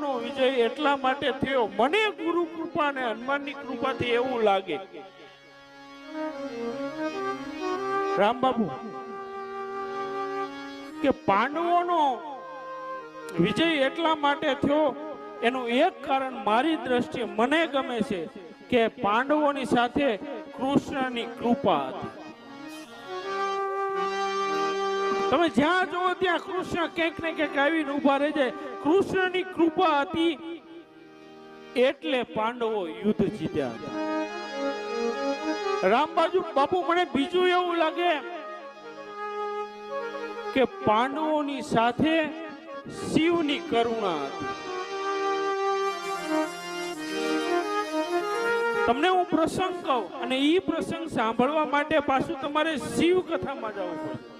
પાંડવોનો વિજય એટલા માટે થયો. મને ગુરુ કૃપા અને હનુમાનની કૃપાથી એવું લાગે. રામબાબુ, કે પાંડવોનો વિજય એટલા માટે થયો, એનું એક કારણ મારી દ્રષ્ટિએ મને ગમે છે કે પાંડવોની સાથે કૃષ્ણની કૃપા હતી. તમે જ્યાં જુઓ ત્યાં કૃષ્ણ ક્યાંક ને ક્યાંક આવીને ઊભા રહી જાય કૃષ્ણની કૃપા હતી એટલે પાંડવો યુદ્ધ જીત્યા હતા. રામબાજુ બાપુ, મને બીજું એવું લાગે કે પાંડવોની સાથે શિવની કરુણા હતી. તમને હું પ્રસંગ કહું, અને એ પ્રસંગ સાંભળવા માટે પાછું તમારે શિવ કથામાં જવું પડે